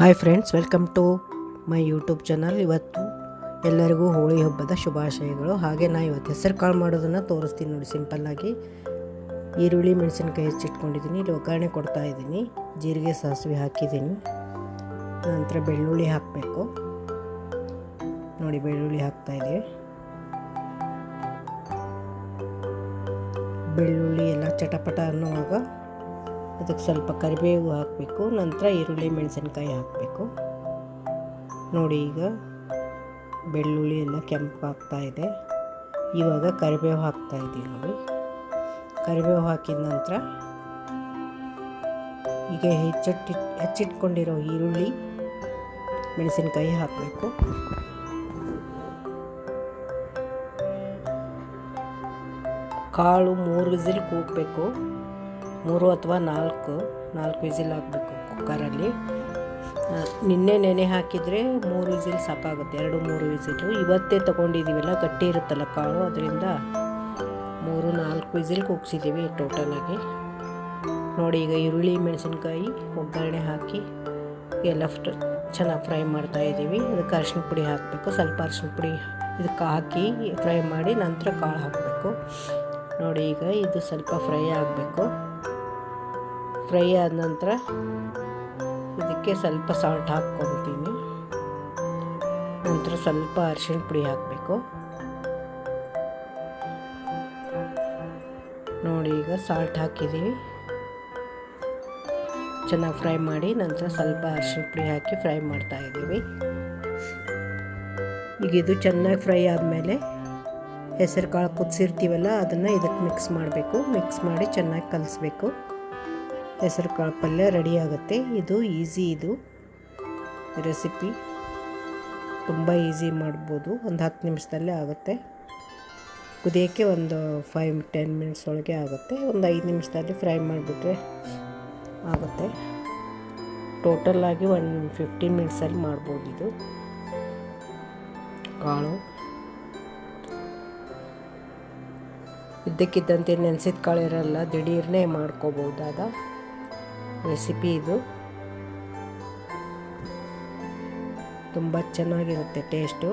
Hi friends welcome to my YouTube channel ಇವತ್ತು ಎಲ್ಲರಿಗೂ ಹೋಳಿ ಹಬ್ಬದ ಶುಭಾಶಯಗಳು. ಹಾಗೆ ನಾ ಇವತ್ತು ಹೆಸರು ಕಾಳು ಮಾಡೋದನ್ನು ತೋರಿಸ್ತೀನಿ ನೋಡಿ ಸಿಂಪಲ್ಲಾಗಿ ಈರುಳ್ಳಿ, ಮೆಣಸಿನ್ಕಾಯಿ ಹೆಚ್ಚಿಟ್ಕೊಂಡಿದ್ದೀನಿ ಇಲ್ಲಿ ಒಗ್ಗರಣೆ ಕೊಡ್ತಾ ಇದ್ದೀನಿ. ಜೀರಿಗೆ, ಸಾಸಿವೆ ಹಾಕಿದ್ದೀನಿ. ನಂತರ ಬೆಳ್ಳುಳ್ಳಿ ಹಾಕಬೇಕು. ನೋಡಿ ಬೆಳ್ಳುಳ್ಳಿ ಹಾಕ್ತಾ ಇದ್ದೀವಿ. ಬೆಳ್ಳುಳ್ಳಿ ಎಲ್ಲ ಚಟಪಟ ಅನ್ನುವಾಗ ಅದಕ್ಕೆ ಸ್ವಲ್ಪ ಕರಿಬೇವು ಹಾಕಬೇಕು, ನಂತರ ಈರುಳ್ಳಿ, ಮೆಣಸಿನ್ಕಾಯಿ ಹಾಕಬೇಕು. ನೋಡಿ ಈಗ ಬೆಳ್ಳುಳ್ಳಿ ಎಲ್ಲ ಕೆಂಪು ಇದೆ. ಇವಾಗ ಕರಿಬೇವು ಹಾಕ್ತಾ ಇದ್ದೀವಿ ನೋಡಿ. ಕರಿಬೇವು ಹಾಕಿದ ನಂತರ ಈಗ ಹೆಚ್ಚಿಟ್ಟಿ, ಹೆಚ್ಚಿಟ್ಕೊಂಡಿರೋ ಈರುಳ್ಳಿ, ಮೆಣಸಿನ್ಕಾಯಿ ಹಾಕಬೇಕು. ಕಾಳು ಮೂರು ವಿಸಿಲ್ ಕೂಗಬೇಕು. ಮೂರು ಅಥವಾ ನಾಲ್ಕು ನಾಲ್ಕು ವಿಸಿಲ್ ಹಾಕಬೇಕು ಕುಕ್ಕರಲ್ಲಿ. ನಿನ್ನೆ ನೆನೆ ಹಾಕಿದರೆ ಮೂರು ವಿಸಿಲ್ ಸಾಕಾಗುತ್ತೆ, ಎರಡು, ಮೂರು ವಿಸಿಲು. ಇವತ್ತೇ ತೊಗೊಂಡಿದ್ದೀವಲ್ಲ, ಗಟ್ಟಿ ಇರುತ್ತಲ್ಲ ಕಾಳು ಅದರಿಂದ ಮೂರು, ನಾಲ್ಕು ವಿಸಿಲ್ ಕುಗ್ಸಿದ್ದೀವಿ ಟೋಟಲಾಗಿ ನೋಡಿ, ಈಗ ಈರುಳ್ಳಿ, ಮೆಣಸಿನ್ಕಾಯಿ, ಒಗ್ಗರಣೆ ಹಾಕಿ ಎಲ್ಲ ಚೆನ್ನಾಗಿ ಫ್ರೈ ಮಾಡ್ತಾ ಇದ್ದೀವಿ. ಅದಕ್ಕೆ ಅರಶಿನ ಪುಡಿ ಹಾಕಬೇಕು, ಸ್ವಲ್ಪ ಅರ್ಶಿನ ಪುಡಿ ಇದಕ್ಕೆ ಹಾಕಿ ಫ್ರೈ ಮಾಡಿ ನಂತರ ಕಾಳು ಹಾಕಬೇಕು. ನೋಡಿ, ಈಗ ಇದು ಸ್ವಲ್ಪ ಫ್ರೈ ಆಗಬೇಕು. ಫ್ರೈ ಆದ ನಂತರ ಇದಕ್ಕೆ ಸ್ವಲ್ಪ ಸಾಲ್ಟ್ ಹಾಕ್ಕೊತೀನಿ. ನಂತರ ಸ್ವಲ್ಪ ಅರಿಶಿಣ ಪುಡಿ ಹಾಕಬೇಕು. ನೋಡಿ, ಈಗ ಸಾಲ್ಟ್ ಹಾಕಿದ್ದೀವಿ ಚೆನ್ನಾಗಿ ಫ್ರೈ ಮಾಡಿ ನಂತರ ಸ್ವಲ್ಪ ಅರಿಶಿಣ ಪುಡಿ ಹಾಕಿ ಫ್ರೈ ಮಾಡ್ತಾ ಇದ್ದೀವಿ. ಈಗ ಇದು ಚೆನ್ನಾಗಿ ಫ್ರೈ ಆದಮೇಲೆ ಹೆಸರು ಕಾಳು ಕುದಿಸಿರ್ತೀವಲ್ಲ, ಅದನ್ನು ಇದಕ್ಕೆ ಮಿಕ್ಸ್ ಮಾಡಬೇಕು. ಮಿಕ್ಸ್ ಮಾಡಿ ಚೆನ್ನಾಗಿ ಕಲಿಸ್ಬೇಕು. ಹೆಸರು ಕಾಳು ಪಲ್ಯ ರೆಡಿ ಆಗುತ್ತೆ. ಇದು ಈಸಿ, ಇದು ರೆಸಿಪಿ. ತುಂಬ ಈಸಿ ಮಾಡ್ಬೋದು. ಒಂದು ಹತ್ತು ನಿಮಿಷದಲ್ಲೇ ಆಗುತ್ತೆ. ಕುದಿಯೋಕ್ಕೆ ಒಂದು ಫೈವ್ ಟೆನ್ ಮಿನಿಟ್ಸ್ ಒಳಗೆ ಆಗುತ್ತೆ. ಒಂದು ಐದು ನಿಮಿಷದಲ್ಲಿ ಫ್ರೈ ಮಾಡಿಬಿಟ್ರೆ ಆಗುತ್ತೆ. ಟೋಟಲಾಗಿ ಒನ್ ಫಿಫ್ಟೀನ್ ಮಿನಿಟ್ಸಲ್ಲಿ ಮಾಡ್ಬೋದು ಇದು. ಕಾಳು. ಇದ್ದಕ್ಕಿದ್ದಂತೆ ನೆನೆಸಿದ ಕಾಳು ಇರಲ್ಲ, ದಿಢೀರ್ನೇ ಮಾಡ್ಕೋಬಹುದಾದ. ರೆಸಿಪಿ ಇದು ತುಂಬ ಚೆನ್ನಾಗಿರುತ್ತೆ ಟೇಸ್ಟು.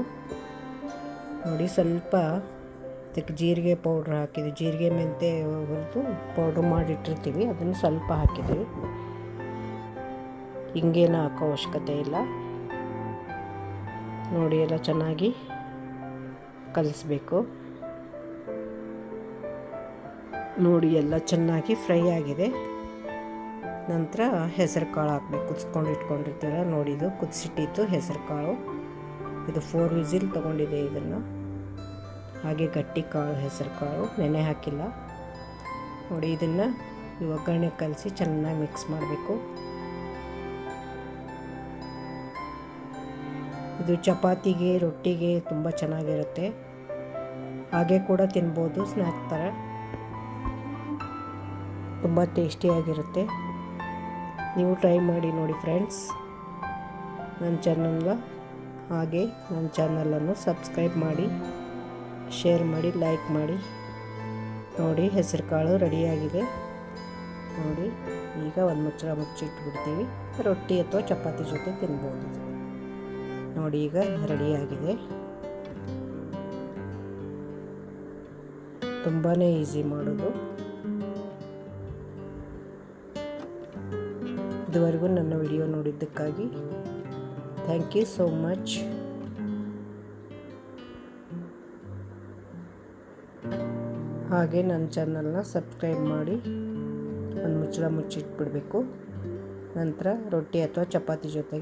ನೋಡಿ ಸ್ವಲ್ಪ ಅದಕ್ಕೆ ಜೀರಿಗೆ ಪೌಡ್ರ್ ಹಾಕಿದ್ವಿ. ಜೀರಿಗೆ ಮೆಂತೆ ಹುರಿದು ಪೌಡ್ರ್ ಮಾಡಿಟ್ಟಿರ್ತೀವಿ. ಅದನ್ನು ಸ್ವಲ್ಪ ಹಾಕಿದ್ದೀವಿ ಹಿಂಗೇನು ಹಾಕೋ ಅವಶ್ಯಕತೆ ಇಲ್ಲ. ನೋಡಿ ಎಲ್ಲ ಚೆನ್ನಾಗಿ ಕಲಿಸ್ಬೇಕು. ನೋಡಿ ಎಲ್ಲ ಚೆನ್ನಾಗಿ ಫ್ರೈ ಆಗಿದೆ. ನಂತರ ಹೆಸರು ಕಾಳು ಹಾಕ್ಬೇಕು. ಕುದಿಸ್ಕೊಂಡು ಇಟ್ಕೊಂಡಿರ್ತೀರ ನೋಡಿದ್ದು ಕುದಿಸಿಟ್ಟಿತ್ತು ಹೆಸರು ಕಾಳು. ಇದು ಫೋರ್ ವಿಸಿಲ್ ತೊಗೊಂಡಿದೆ ಇದನ್ನು. ಹಾಗೆ ಗಟ್ಟಿ ಕಾಳು, ಹೆಸರು ಕಾಳು, ನೆನೆ ಹಾಕಿಲ್ಲ. ನೋಡಿ, ಇದನ್ನು ಈ ಒಗ್ಗರಣೆ ಕಲಸಿ ಚೆನ್ನಾಗಿ ಮಿಕ್ಸ್ ಮಾಡಬೇಕು. ಇದು ಚಪಾತಿಗೆ, ರೊಟ್ಟಿಗೆ ತುಂಬ ಚೆನ್ನಾಗಿರುತ್ತೆ. ಹಾಗೆ ಕೂಡ ತಿನ್ಬೋದು ಸ್ನ್ಯಾಕ್ ಥರ. ತುಂಬ ಟೇಸ್ಟಿಯಾಗಿರುತ್ತೆ. ನೀವು ಟ್ರೈ ಮಾಡಿ ನೋಡಿ ಫ್ರೆಂಡ್ಸ್. ನನ್ನ ಚಾನಲ್ನ ಹಾಗೆ ನನ್ನ ಚಾನಲನ್ನು ಸಬ್ಸ್ಕ್ರೈಬ್ ಮಾಡಿ, ಶೇರ್ ಮಾಡಿ, ಲೈಕ್ ಮಾಡಿ. ನೋಡಿ ಹೆಸರು ಕಾಳು ರೆಡಿಯಾಗಿದೆ. ನೋಡಿ, ಈಗ ಒಂದು ಮುಚ್ಚಳ ಮುಚ್ಚಿಟ್ಬಿಡ್ತೀವಿ. ರೊಟ್ಟಿ ಅಥವಾ ಚಪಾತಿ ಜೊತೆ ತಿನ್ಬೋದು. ನೋಡಿ, ಈಗ ರೆಡಿಯಾಗಿದೆ. ತುಂಬಾ ಈಸಿ ಮಾಡೋದು. ಇದುವರೆಗೂ ನನ್ನ ವಿಡಿಯೋ ನೋಡಿದ್ದಕ್ಕಾಗಿ ಥ್ಯಾಂಕ್ ಯು ಸೋ ಮಚ್ ಹಾಗೆ ನನ್ನ ಚಾನಲ್ನ ಸಬ್ಸ್ಕ್ರೈಬ್ ಮಾಡಿ, ಒಂದು ಮುಚ್ಚಳ ಮುಚ್ಚಿಟ್ಬಿಡಬೇಕು. ನಂತರ ರೊಟ್ಟಿ ಅಥವಾ ಚಪಾತಿ ಜೊತೆಗೆ.